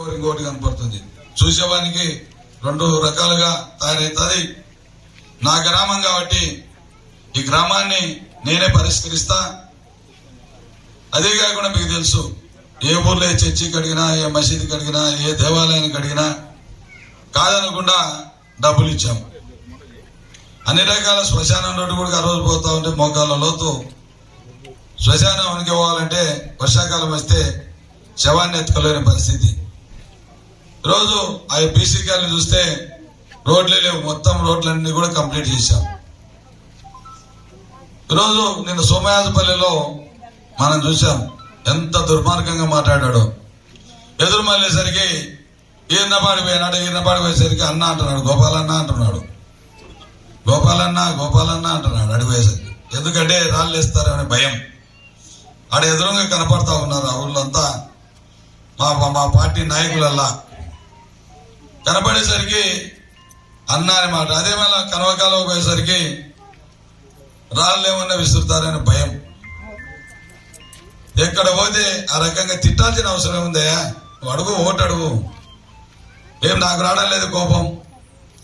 ఇంకోటి కనపడుతుంది. చూసేవానికి రెండు రకాలుగా తయారవుతుంది నా గ్రామం కాబట్టి ఈ గ్రామాన్ని నేనే పరిష్కరిస్తా. అదే కాకుండా మీకు తెలుసు ఏ ఊర్లో ఏ చర్చి కడిగినా ఏ మసీదు కడిగినా ఏ దేవాలయానికి అడిగినా కాదనకుండా డబ్బులు ఇచ్చాము. అన్ని రకాల శ్మశానం రోడ్డు కూడా ఆ రోజు పోతా ఉంటే మోకాళ్ళ లోతు. శ్మశానానికి పోవాలంటే వర్షాకాలం వస్తే శవాన్ని ఎత్తుకోలేని పరిస్థితి. రోజు ఆ బీసీ గారిని చూస్తే రోడ్లే లేవు. మొత్తం రోడ్లన్నీ కూడా కంప్లీట్ చేశాం. ఈరోజు నిన్న సోమయాజపల్లిలో మనం చూసాం ఎంత దుర్మార్గంగా మాట్లాడాడు. ఎదురు మళ్ళేసరికి ఈయనపాడి పోయినాడు ఈయనపాడి పోయేసరికి అన్న అంటున్నాడు గోపాలన్న అంటున్నాడు. గోపాలన్న గోపాలన్న అంటున్నాడు అడిగేసరికి ఎందుకంటే రాళ్ళు వేస్తారనే భయం. ఆడ ఎదురుగా కనపడతా ఉన్నారు ఆ ఊళ్ళంతా. మా- మా పార్టీ నాయకులల్లా. కనపడేసరికి అన్న మాట. అదే మళ్ళా కనవకాలం పోయేసరికి రాళ్ళు ఏమన్నా విసురుతారని భయం. ఎక్కడ పోతే ఆ రకంగా తిట్టాల్సిన అవసరం ఉందయ్యా నువ్వు అడుగు ఓటు అడుగు. ఏం నాకు రావడం లేదు కోపం.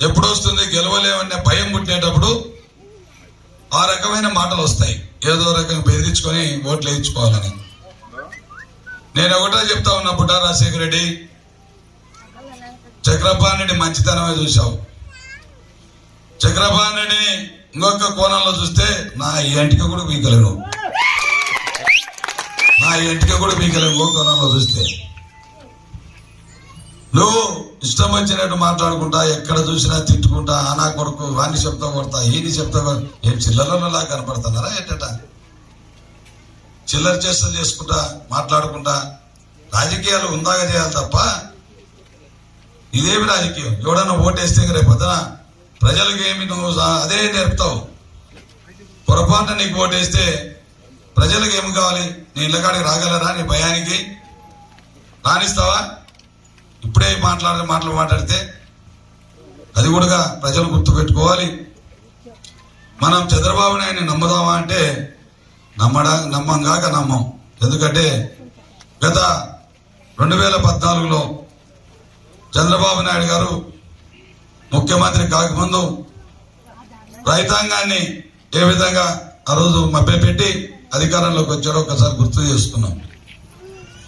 ఎప్పుడు వస్తుంది గెలవలేమనే భయం పుట్టినప్పుడు ఆ రకమైన మాటలు వస్తాయి. ఏదో రకంగా బెదిరించుకొని ఓట్లు వేయించుకోవాలని. నేను ఒకటే చెప్తా ఉన్నా పుట్టా రాజశేఖర రెడ్డి. చక్రపాణిని మంచితనమే చూసావు చక్రపాణిని ఇంకొక కోణంలో చూస్తే నా ఇంటికి కూడా పీకలేను. నా ఇంటికి కూడా పీకలేను ఇంకో కోణంలో చూస్తే. నువ్వు ఇష్టం వచ్చినట్టు మాట్లాడుకుంటా ఎక్కడ చూసినా తిట్టుకుంటా ఆ కొడుకు వాణ్ణి చెప్తా కొడతా ఈని చెప్తా ఏం చిల్లరలా కనపడుతున్నారా ఏంటట? చిల్లర చేష్టలు చేసుకుంటా మాట్లాడుకుంటా రాజకీయాలు ఉందాగా చేయాలి తప్ప ఇదేమి రాజకీయం ఎవడన్నా ఓటేస్తే రేపు పొద్దున ప్రజలకు ఏమి నువ్వు అదే నేర్పుతావు. పొరపాటున నీకు ఓటేస్తే ప్రజలకు ఏమి కావాలి? నీ ఇళ్ళకాడికి రాగలరా? నీ భయానికి? రాణిస్తావా? ఇప్పుడే మాట్లాడే మాటలు మాట్లాడితే అది కూడా ప్రజలు గుర్తుపెట్టుకోవాలి. మనం చంద్రబాబు నాయుడిని నమ్ముదామా అంటే నమ్మడా నమ్మం కాక నమ్మం. ఎందుకంటే గత రెండు వేల పద్నాలుగులో చంద్రబాబు నాయుడు గారు ముఖ్యమంత్రి కాకముందు రైతాంగాన్ని ఏ విధంగా ఆ రోజు మభ్యపెట్టి అధికారంలోకి వచ్చారో ఒకసారి గుర్తు చేసుకున్నాం.